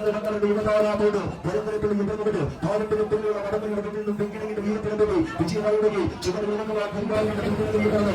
കടന്നിടങ്ങളുടെ യുവതാരാമോട് പരമ്പരത്തിൽ യുദ്ധമുണ്ട് പാരമ്പര്യത്തിലുള്ള കടമയുടെ പിന്നിൽ നിന്നും പിങ്കിണിയുടെ വീരത്തിനെതിരെ വിജയമായിടകി ചുമട് വിളങ്ങുവാൻ ബംഗാളിയുടെ പിന്തുണയുമാണ്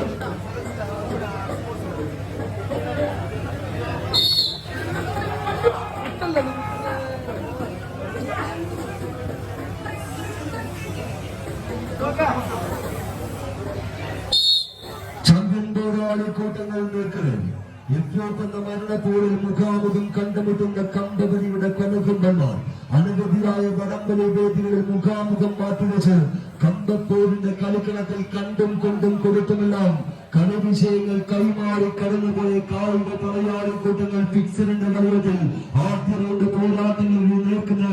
ചന്ദ്രൻ പോരാളി കൂട്ടങ്ങൾ നിൽക്കുന്നത് എത്യോപ്പെന്ന മരണപ്പോരിൽ മുഖാമുഖം കണ്ടുമുട്ടുന്ന കമ്പവരിയുടെ കനകുണ്ടന്മാർ അനവധിയായ വടംവലി വേദികളിൽ മുഖാമുഖം മാറ്റിവെച്ച് കമ്പത്തോടിന്റെ കളിക്കളത്തിൽ കണ്ടും കൊണ്ടും കൊടുത്തുമെല്ലാം കളി കൈമാറി കടന്നുപോയ കായിക പടയാളി കൂട്ടങ്ങൾ ഫിക്സറിന്റെ വലയത്തിൽ ആദ്യ റൗണ്ട് പോരാട്ടങ്ങളിൽ നിൽക്കുന്ന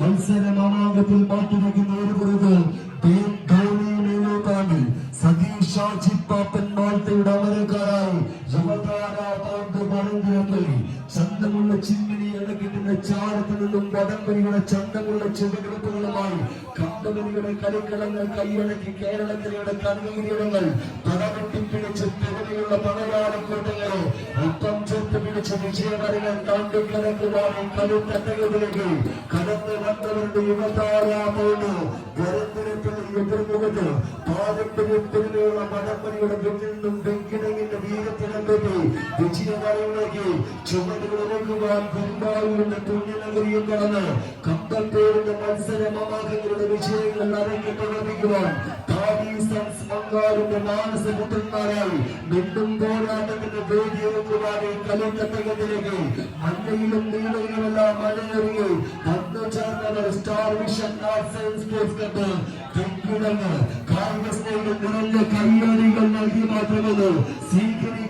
മത്സര മാമാങ്കത്തിൽ മാറ്റിവെക്കുന്ന ഒരു മണങ്കുരത്തിൽ ചന്തമുള്ള ചിമ്മിനി ഇണക്കിട്ടുന്ന ചാരത്തിൽ നിന്നും വടംവലിയുടെ ചന്തമുള്ള ചുവടുകളുമായി കമ്പനികളുടെ കളിക്കളങ്ങൾ കൈയടക്കി കേരളത്തിലെ കണ്ണീരിടങ്ങൾ പടവെട്ടി പിടിച്ച് തിരഞ്ഞുള്ള പണയാളിക്കൂട്ടങ്ങളെ ഒപ്പം ചേർത്ത് പിടിച്ച് വിജയമറികൾ താണ്ടിക്കിടക്കുവാനും കലുത്തട്ടകളിലേക്ക് കടന്നു വന്നവരുടെ യുവതാരാമോട് വരത്തിരത്തിൽ എതിർമുഖത്ത് പാരമ്പര്യത്തിലുള്ള വടംവലിയുടെ പിന്നിൽ നിന്നും വെങ്കിടങ്ങിന്റെ വീരത്തിനെ പറ്റി വിജയമറിയിലേക്ക് ചുമടുകളൊരുക്കുവാൻ കുമ്പാവിയുടെ പുണ്യനഗരിയും കടന്ന് കമ്പത്തേരിന്റെ മത്സരമാമാകങ്ങളുടെ വിജയങ്ങൾ അരങ്ങിട്ടുറപ്പിക്കുവാൻ മംഗാറിന്റെ മാനസപുത്രന്മാരായി വീണ്ടും പോരാട്ടത്തിന്റെ വേദിയൊരുക്കുവാനെ കലിത്തട്ടകത്തിലേക്ക് മഞ്ഞയിലും നീളയിലുമെല്ലാം മഴയെറിയും വന്നു ചേർന്നവർ star vision arts and sports club തെക്കിടങ്ങ് കായിക സ്നേഹികൾ നിറഞ്ഞ കയ്യടികൾ നൽകി മാത്രമല്ലോ സ്വീകരിക്കേണ്ട ഒരു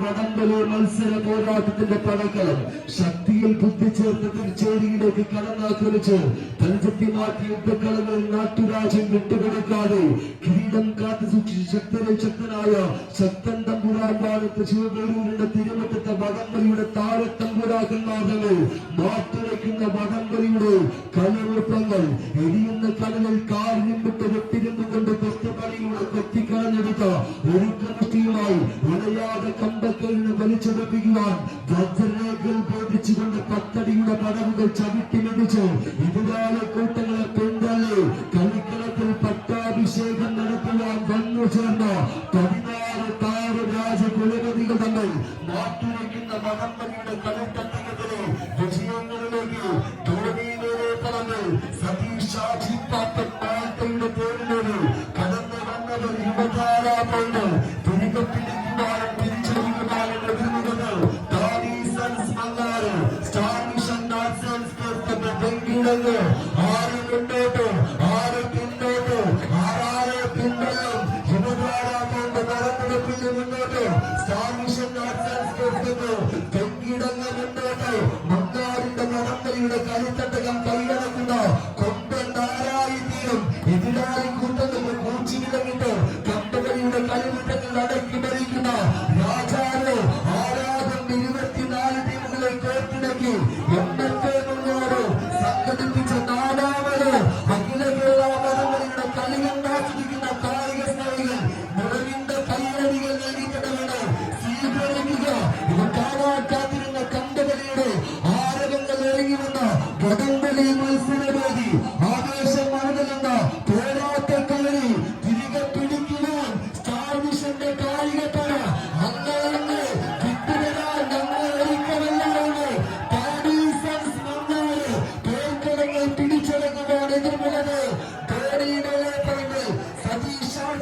വടംവലി മത്സര പോരാട്ടത്തിന്റെ പടക്കളം ശക്തിയിൽ ബുദ്ധി ചേർത്ത് തിരിച്ചേരിയിലേക്ക് കടന്നാക്രമിച്ച് തലചെത്തി മാറ്റി യുദ്ധക്കളങ്ങൾ നാട്ടുരാജ്യം വിട്ടുകൊടുക്കാതെ കിരീടം കാത്തു സൂക്ഷിച്ച് ശക്തനെ ശക്തനായ ശക്തൻ തമ്പുരാൻ ഭാഗത്ത് ശിവപേരൂരിന്റെ തിരുവറ്റത്തെ വടംവലിയുടെ താരത്തമ്പുരാക്കന്മാർകൾ മാറ്റുരയ്ക്കുന്ന വടംവലിയുടെ കലവൃത്തങ്ങൾ എരിയുന്ന കലകൾ കാലിൻപിട്ട് വെട്ടിരുന്നുകൊണ്ട് കൊത്തുപണിയുടെ കൊത്തിക്കളഞ്ഞെടുത്ത ഒരു കൃഷ്ടിയുമായി ഉടയാതെ കമ്പക്കലിന് വലിച്ചെടുപ്പിക്കുവാൻ വജ്രരേഖകൾ ബോധിച്ചുകൊണ്ട് പത്തടിയുടെ പടവുകൾ ചവിട്ടി മെതിച്ച്. എതിരാളി കൂട്ടങ്ങളെ പിന്തള്ളി കളിക്കളത്തിൽ പട്ടാഭിഷേകം നടത്തുവാൻ വന്നു ചേർന്ന. പതിനാറ് താര രാജ കുലപതികൾ തമ്മിൽ മാറ്റുവയ്ക്കുന്ന വടംവലിയുടെ കളിത്തട്ടകത്തിലെ വിജയങ്ങളിലേക്ക് ധോണിയിലെ തലങ്ങൾ സതീഷ് കടന്നു വന്നവർ യുവതാരാപണ്ട് തിരികെ വെങ്കിടങ്ങ് ആറ് മുന്നോട്ട് ആരും പിന്നോട്ട് ആരാരെ പിന്നോട്ടും യുവതാരാപണ്ട് നടന്നെടുപ്പിന് മുന്നോട്ട് സ്പോർട്സ് എന്ന വെങ്കിടങ്ങ് മുന്നോട്ട് മങ്ങാറിന്റെ നടന്നലിയുടെ കളിത്തട്ടകം കൈയടക്കുന്ന കൊമ്പനാരായി തീരും. എതിരായി കൂട്ടങ്ങൾ കൂച്ചിടങ്ങിട്ട് കമ്പകളിയുടെ കളിമുട്ടങ്ങൾ അടക്കി ഭരിക്കുന്ന രാജാവ് ആരാധം ഇരുപത്തിനാല് ടീമുകളെ കോർത്തിണക്കി എണ്ണത്തെ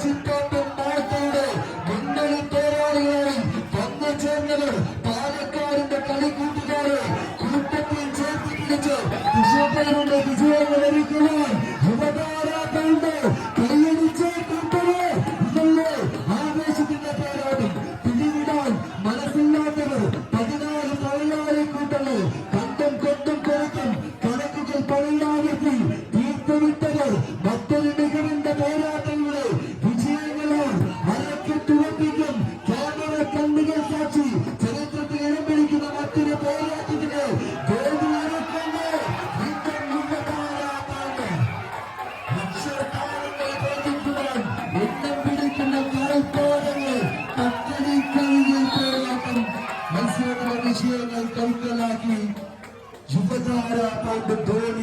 ആശിത്തോട്ടം മാർത്തയുടെ മുന്നണി പോരാളികളായി വന്നു ചേർന്നവർ പാലക്കാടിന്റെ കളിക്കൂട്ടുകാരെ കൂട്ടത്തിൽ ചേർത്ത് പിടിച്ച് വിജയങ്ങളുടെ വിജയങ്ങൾ ഒരുക്കുവാൻ യുവതാരാക്കളുടെ കൈയടിച്ച കൂട്ടരെ ഇതല്ലേ ആവേശത്തിന്റെ പോരാട്ടം പിടിവിടാൻ മനസ്സില്ലാത്തവർ പതിനാല് തൊഴിലാളി കൂട്ടങ്ങൾ കണ്ടും കൊണ്ടും കൊടുത്തും കണക്കുകൾ പണിയാവർത്തി തീർത്തുവിട്ടവർ മറ്റൊരു മികവിന്റെ പോരാട്ടങ്ങളെ do dono.